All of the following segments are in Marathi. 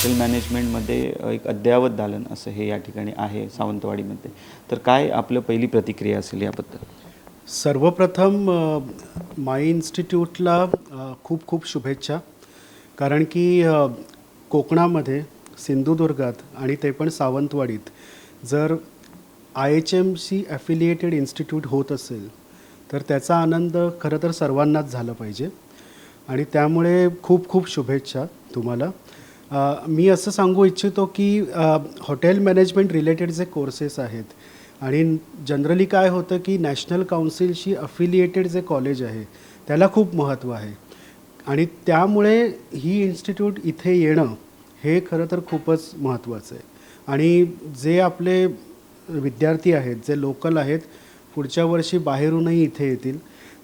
हॉटेल मॅनेजमेंटमध्ये एक अद्ययावत दालन असं हे या ठिकाणी आहे सावंतवाडीमध्ये. तर काय आपलं पहिली प्रतिक्रिया असेल याबद्दल? सर्वप्रथम माय माई इन्स्टिट्यूटला खूप खूप शुभेच्छा. कारण की कोकणामध्ये सिंधुदुर्गात आणि ते पण सावंतवाडीत जर I H M C affiliated institute होत असेल तर त्याचा आनंद खरं तर सर्वांनाच झाला पाहिजे. आणि त्यामुळे खूप खूप शुभेच्छा तुम्हाला. मी असं सांगू इच्छितो की हॉटेल मॅनेजमेंट रिलेटेड जे कोर्सेस आहेत आणि जनरली काय होतं की नॅशनल काउन्सिलशी अफिलिएटेड जे कॉलेज आहे त्याला खूप महत्त्व आहे. आणि त्यामुळे ही इन्स्टिट्यूट इथे येणं हे खरं तर खूपच महत्त्वाचं आहे. आणि जे आपले विद्यार्थी आहेत जे लोकल आहेत पुढच्या वर्षी बाहेरूनही इथे येतील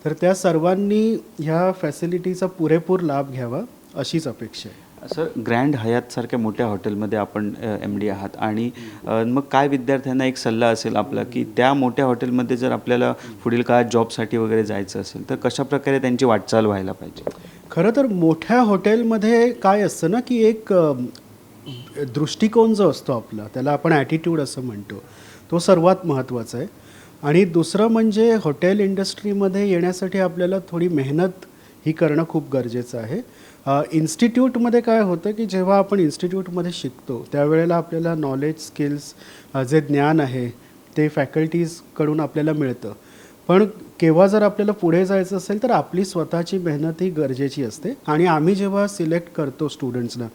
तर त्या सर्वांनी ह्या फॅसिलिटीचा पुरेपूर लाभ घ्यावा अशीच अपेक्षा आहे. सर ग्रँड हयातसारख्या मोठ्या हॉटेलमध्ये आपण एम डी आहात आणि मग काय विद्यार्थ्यांना एक सल्ला असेल आपला की त्या मोठ्या हॉटेलमध्ये जर आपल्याला पुढील काळात जॉबसाठी वगैरे जायचं असेल तर कशा प्रकारे त्यांची वाटचाल व्हायला पाहिजे? खरं तर मोठ्या हॉटेलमध्ये काय असतं ना की एक दृष्टिकोन जो असतो आपला त्याला आपण ॲटिट्यूड असं म्हणतो. तो सर्वात महत्त्वाचा आहे. आणि दुसरं म्हणजे हॉटेल इंडस्ट्रीमध्ये येण्यासाठी आपल्याला थोडी मेहनत ही करणं खूप गरजेचं आहे. इन्स्टिट्यूटमध्ये काय होतं की जेव्हा आपण इन्स्टिट्यूटमध्ये शिकतो त्यावेळेला आपल्याला नॉलेज स्किल्स जे ज्ञान आहे ते फॅकल्टीजकडून आपल्याला मिळतं. पण केव्हा जर आपल्याला पुढे जायचं असेल तर आपली स्वतःची मेहनत ही गरजेची असते. आणि आम्ही जेव्हा सिलेक्ट करतो स्टुडंट्सना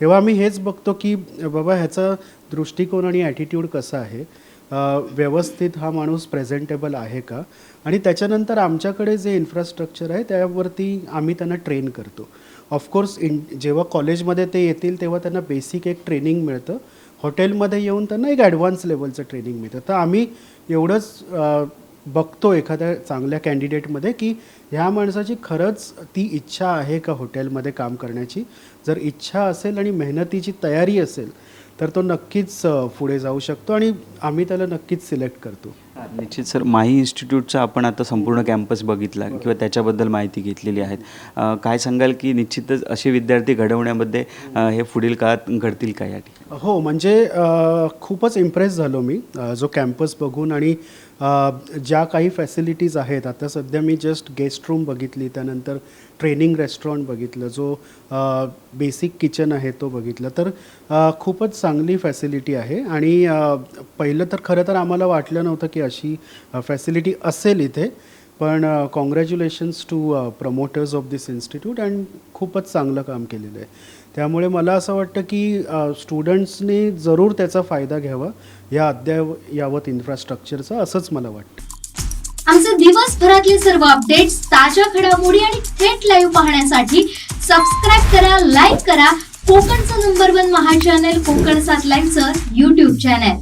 तेव्हा आम्ही हेच बघतो की बाबा ह्याचा दृष्टिकोन आणि ॲटिट्यूड कसा आहे? व्यवस्थित हा माणूस प्रेझेंटेबल आहे का? आणि त्याच्यानंतर आमच्याकडे जे इन्फ्रास्ट्रक्चर आहे त्यावरती आम्ही त्यांना ट्रेन करतो. ऑफकोर्स इन जेव्हा कॉलेजमध्ये ते येतील तेव्हा त्यांना बेसिक एक ट्रेनिंग मिळतं. हॉटेलमध्ये येऊन त्यांना एक ॲडव्हान्स लेवलचं ट्रेनिंग मिळतं. तर आम्ही एवढंच बघतो एखाद्या चांगल्या कॅन्डिडेटमध्ये की ह्या माणसाची खरंच ती इच्छा आहे का हॉटेलमध्ये काम करण्याची? जर इच्छा असेल आणि मेहनतीची तयारी असेल तर तो नक्कीच पुढे जाऊ शकतो आणि आम्ही त्याला नक्कीच सिलेक्ट करतो. निश्चित सर माही इन्स्टिट्यूटचा आपण आता संपूर्ण कॅम्पस बघितला किंवा त्याच्याबद्दल माहिती घेतलेली आहे काय सांगाल की निश्चितच असे विद्यार्थी घडवण्यामध्ये हे पुढील काळात घडतील का या ठिकाणी? हो म्हणजे खूपच इम्प्रेस झालो मी जो कॅम्पस बघून आणि ज्या काही फॅसिलिटीज आहेत आता सध्या मी जस्ट गेस्ट रूम बघितली त्यानंतर ट्रेनिंग रेस्टॉरंट बघितलं जो बेसिक किचन आहे तो बघितलं. तर खूपच चांगली फॅसिलिटी आहे आणि पहिलं तर खरं तर आम्हाला वाटलं नव्हतं की अशी फॅसिलिटी असेल इथे. पण congratulations to promoters of this institute and खूपच चांगलं काम केलेलं आहे. त्यामुळे मला असं वाटतं की स्टुडंट्सनी जरूर त्याचा फायदा घ्यावा या अद्ययावत इन्फ्रास्ट्रक्चरचा असंच मला वाटतं. आमचे दिवसभरातले सर्व अपडेट्स ताज्या घडामोडी आणि थेट लाईव्ह पाहण्यासाठी सबस्क्राईब करा लाईक करा. कोकणचं number one Maha channel Konkan सात लाईनचं युट्यूब चॅनल